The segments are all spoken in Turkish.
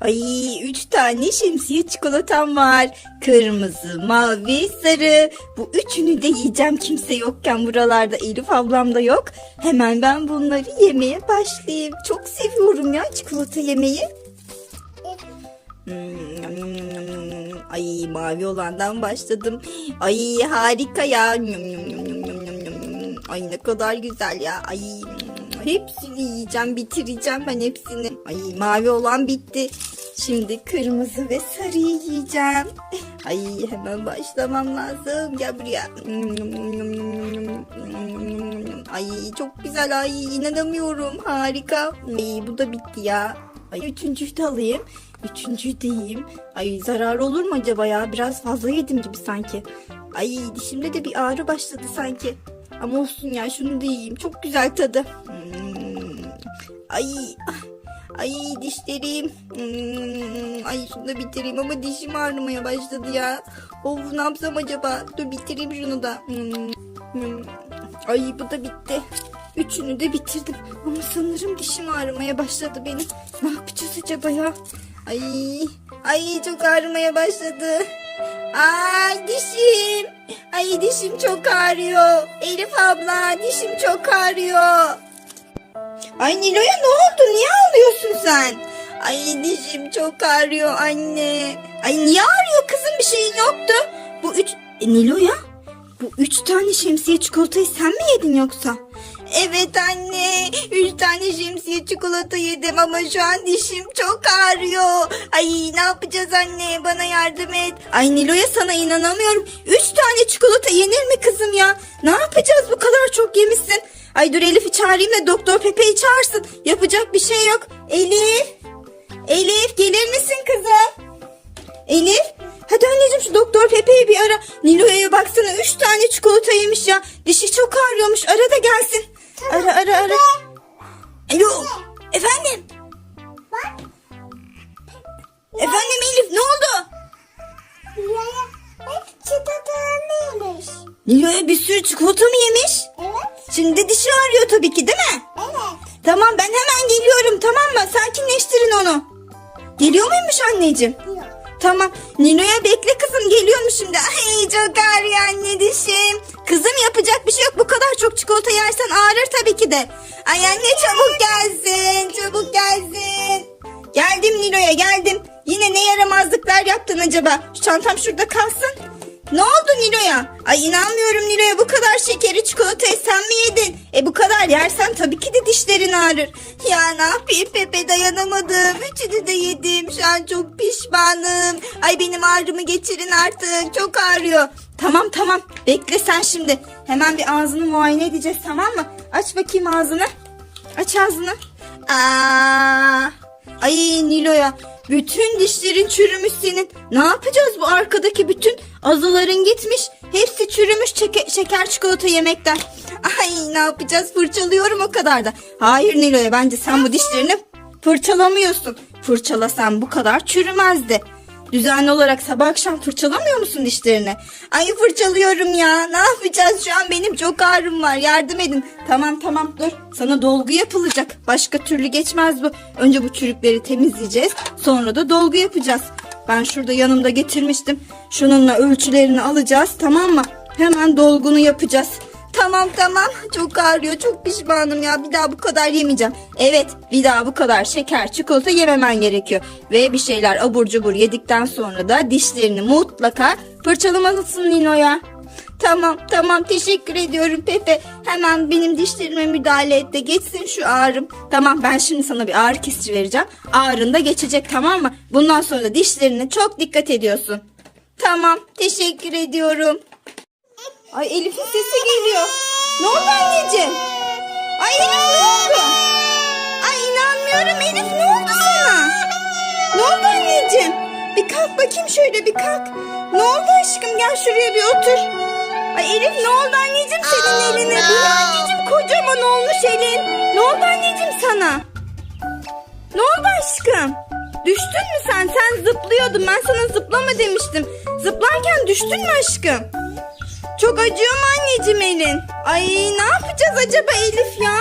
Ay üç tane şemsiye çikolatam var. Kırmızı, mavi, sarı. Bu üçünü de yiyeceğim kimse yokken buralarda Elif ablam da yok. Hemen ben bunları yemeye başlayayım. Çok seviyorum ya çikolata yemeyi. Hmm, Ay mavi olandan başladım. Ay harika ya. Ay ne kadar güzel ya. Ay hepsini yiyeceğim, bitireceğim ben hepsini. Ay mavi olan bitti. Şimdi kırmızı ve sarıyı yiyeceğim. Ay hemen başlamam lazım. Gel buraya. Ay çok güzel. Ay inanamıyorum. Harika. Ay bu da bitti ya. Ay üçüncüyü de alayım. Üçüncüyü de yiyeyim. Ay zarar olur mu acaba ya? Biraz fazla yedim gibi sanki. Ay dişimde de bir ağrı başladı sanki. Ama olsun ya şunu da yiyeyim. Çok güzel tadı. Hmm. Ay ay dişlerim. Hmm. Ay şunu da bitireyim ama dişim ağrımaya başladı ya. Of ne yapsam acaba? Dur bitireyim şunu da. Hmm. Ay bu da bitti. Üçünü de bitirdim. Ama sanırım dişim ağrımaya başladı benim. Ne yapacağız acaba ya? Ay, ay çok ağrımaya başladı. Ay dişim. Ay dişim çok ağrıyor. Elif abla dişim çok ağrıyor. Ay Nilo'ya ne oldu? Niye ağlıyorsun sen? Ay dişim çok ağrıyor anne. Ay niye ağrıyor kızım bir şeyin yoktu. Bu üç... E, Nilo'ya? Bu üç tane şemsiye çikolatayı sen mi yedin yoksa? Evet anne. Üç tane şemsiye çikolata yedim ama şu an dişim çok ağrıyor. Ay ne yapacağız anne? Bana yardım et. Ay Nilo'ya sana inanamıyorum. Üç tane çikolata yenir mi kızım ya? Ne yapacağız bu kadar çok yemişsin? Ay dur Elif'i çağırayım da Doktor Pepe'yi çağırsın. Yapacak bir şey yok. Elif. Elif gelir misin kızım? Elif. Hadi anneciğim şu doktor Pepe'yi bir ara. Nilo'ya baksana üç tane çikolata yemiş ya. Dişi çok ağrıyormuş. Ara da gelsin. Ara ara ara. Alo. Efendim. Efendim Elif ne oldu? Rüyaya hep çikolatalarıymış. Nilo'ya bir sürü çikolata mı yemiş? Evet. Şimdi dişi ağrıyor tabii ki değil mi? Evet. Tamam ben hemen geliyorum tamam mı? Sakinleştirin onu. Geliyor muymuş anneciğim? Yok. Tamam. Nino'ya bekle kızım geliyormuş şimdi. Ay çok ağrıyor anne dişim. Kızım yapacak bir şey yok. Bu kadar çok çikolata yersen ağrır tabii ki de. Ay anne çabuk gelsin. Çabuk gelsin. Geldim Nilo'ya geldim. Yine ne yaramazlıklar yaptın acaba? Şu çantam şurada kalsın. Ne oldu Nilo'ya? Ay inanmıyorum Nilo'ya bu kadar şekeri çikolatayı sen mi yedin? E bu kadar yersen tabii ki de dişlerin ağrır. Ya ne yapayım Pepe dayanamadım. Üçünü de yedim. Şu an çok pişmanım. Ay benim ağrımı geçirin artık. Çok ağrıyor. Tamam tamam bekle sen şimdi. Hemen bir ağzını muayene edeceğiz tamam mı? Aç bakayım ağzını. Aç ağzını. Aa, ay Nilo'ya bütün dişlerin çürümüş senin. Ne yapacağız bu arkadaki bütün azıların gitmiş. Hepsi çürümüş çeke- şeker çikolata yemekten. Ay ne yapacağız fırçalıyorum o kadar da. Hayır Nilo'ya bence sen bu dişlerini fırçalamıyorsun. Fırçalasan bu kadar çürümezdi. Düzenli olarak sabah akşam fırçalamıyor musun dişlerini? Ay fırçalıyorum ya. Ne yapacağız şu an benim çok ağrım var. Yardım edin. Tamam tamam dur. Sana dolgu yapılacak. Başka türlü geçmez bu. Önce bu çürükleri temizleyeceğiz. Sonra da dolgu yapacağız. Ben şurada yanımda getirmiştim. Şununla ölçülerini alacağız tamam mı? Hemen dolgunu yapacağız. Tamam tamam çok ağrıyor çok pişmanım ya bir daha bu kadar yemeyeceğim. Evet bir daha bu kadar şeker çikolata yememen gerekiyor. Ve bir şeyler abur cubur yedikten sonra da dişlerini mutlaka fırçalamalısın Nino'ya. Tamam tamam teşekkür ediyorum Pepe. Hemen benim dişlerime müdahale et de geçsin şu ağrım. Tamam ben şimdi sana bir ağrı kesici vereceğim. Ağrın da geçecek tamam mı? Bundan sonra da dişlerine çok dikkat ediyorsun. Tamam teşekkür ediyorum. Ay Elif'in sesi geliyor. Ne oldu anneciğim? Ay Elif ne oldu? Ay inanmıyorum Elif ne oldu sana? Ne oldu anneciğim? Bir kalk bakayım şöyle bir kalk. Ne oldu aşkım gel şuraya bir otur. Ay Elif ne oldu anneciğim senin eline? Bu ne anneciğim kocaman olmuş elin. Ne oldu anneciğim sana? Ne oldu aşkım? Düştün mü sen? Sen zıplıyordun. Ben sana zıplama demiştim. Zıplarken düştün mü aşkım? Çok acıyor mu anneciğim elin? Ay ne yapacağız acaba Elif ya?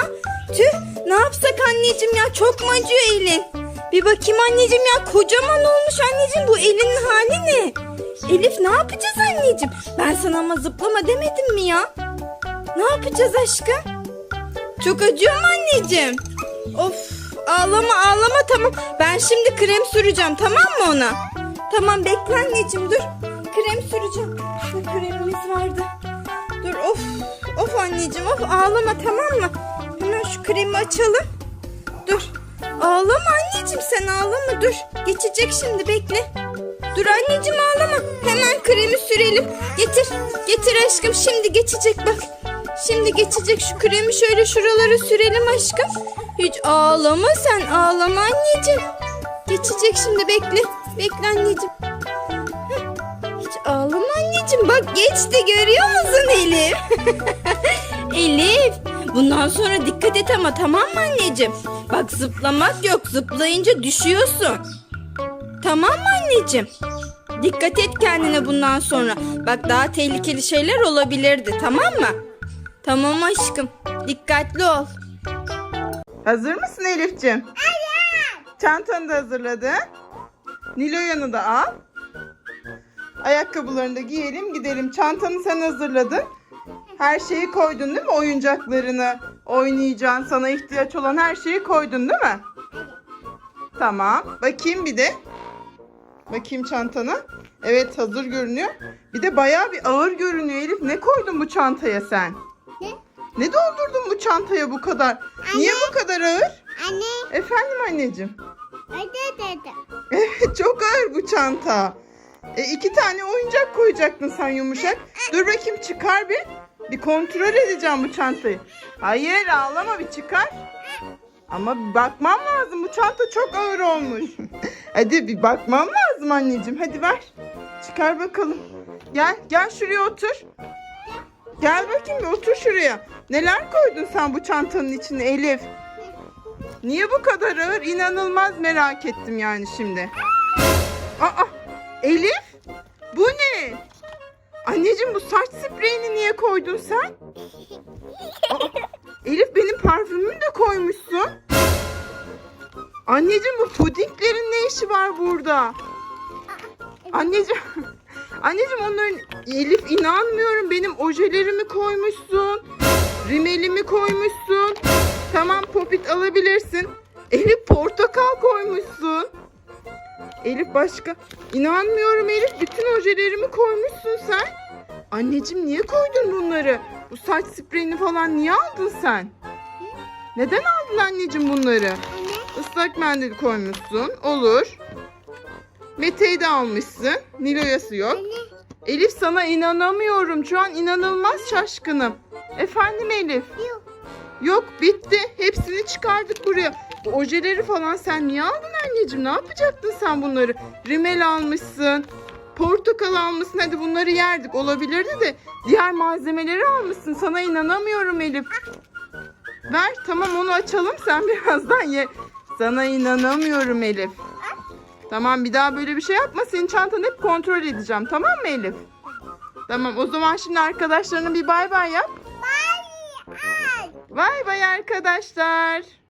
Tüh ne yapsak anneciğim ya çok mu acıyor elin? Bir bakayım anneciğim ya kocaman olmuş anneciğim bu elinin hali ne? Elif ne yapacağız anneciğim? Ben sana ama zıplama demedim mi ya? Ne yapacağız aşkım? Çok acıyor mu anneciğim? Of ağlama ağlama tamam. Ben şimdi krem süreceğim tamam mı ona? Tamam bekle anneciğim dur. Krem süreceğim. Şu kremimiz vardı. Dur of of anneciğim of ağlama tamam mı? Hemen şu kremi açalım. Dur. Ağlama anneciğim sen ağlama dur. Geçecek şimdi bekle. Dur anneciğim ağlama. Hemen kremi sürelim. Getir. Getir aşkım şimdi geçecek bak. Şimdi geçecek şu kremi şöyle şuralara sürelim aşkım. Hiç ağlama sen ağlama anneciğim. Geçecek şimdi bekle. Bekle anneciğim. Ağlama anneciğim. Bak geçti görüyor musun Elif? Elif bundan sonra dikkat et ama tamam mı anneciğim? Bak zıplamak yok zıplayınca düşüyorsun. Tamam mı anneciğim? Dikkat et kendine bundan sonra. Bak daha tehlikeli şeyler olabilirdi tamam mı? Tamam aşkım. Dikkatli ol. Hazır mısın Elif'ciğim? Evet. Çantanı da hazırladın. Nilo'yanı da al. Ayakkabılarını da giyelim gidelim. Çantanı sen hazırladın. Her şeyi koydun değil mi? Oyuncaklarını, oynayacağın, sana ihtiyaç olan her şeyi koydun değil mi? Tamam. Bakayım bir de. Bakayım çantana. Evet hazır görünüyor. Bir de bayağı bir ağır görünüyor Elif. Ne koydun bu çantaya sen? Ne? Ne doldurdun bu çantaya bu kadar? Niye bu kadar ağır? Anne. Efendim anneciğim. Hadi dedi. Evet çok ağır bu çanta. E, iki tane oyuncak koyacaktın sen yumuşak. Dur bakayım çıkar bir. Bir kontrol edeceğim bu çantayı. Hayır ağlama bir çıkar. Ama bir bakmam lazım bu çanta çok ağır olmuş. Hadi bir bakmam lazım anneciğim. Hadi ver. Çıkar bakalım. Gel gel şuraya otur. Gel bakayım bir otur şuraya. Neler koydun sen bu çantanın içine Elif? Niye bu kadar ağır? İnanılmaz merak ettim yani şimdi. Aa, Elif, bu ne? Anneciğim bu saç spreyini niye koydun sen? Aa, Elif benim parfümümü de koymuşsun. Anneciğim bu pudinglerin ne işi var burada? Anneciğim, anneciğim onların Elif inanmıyorum benim ojelerimi koymuşsun. Rimelimi koymuşsun. Tamam popit alabilirsin. Elif portakal koymuşsun. Elif başka. İnanmıyorum Elif bütün ojelerimi koymuşsun sen. Anneciğim niye koydun bunları? Bu saç spreyini falan niye aldın sen? Neden aldın anneciğim bunları? Anne. Islak mendil koymuşsun. Olur. Mete'yi de almışsın. Niloyası yok. Anne. Elif sana inanamıyorum. Şu an inanılmaz şaşkınım. Efendim Elif. Yok. Yok bitti. Hepsini çıkardık buraya. Bu ojeleri falan sen niye aldın anneciğim? Ne yapacaktın sen bunları? Rimel almışsın. Portakal almışsın. Hadi bunları yerdik. Olabilirdi de diğer malzemeleri almışsın. Sana inanamıyorum Elif. Ver tamam onu açalım. Sen birazdan ye. Sana inanamıyorum Elif. Tamam bir daha böyle bir şey yapma. Senin çantanı hep kontrol edeceğim. Tamam mı Elif? Tamam o zaman şimdi arkadaşlarına bir bay bay yap. Bye. Ay. Bay bay arkadaşlar.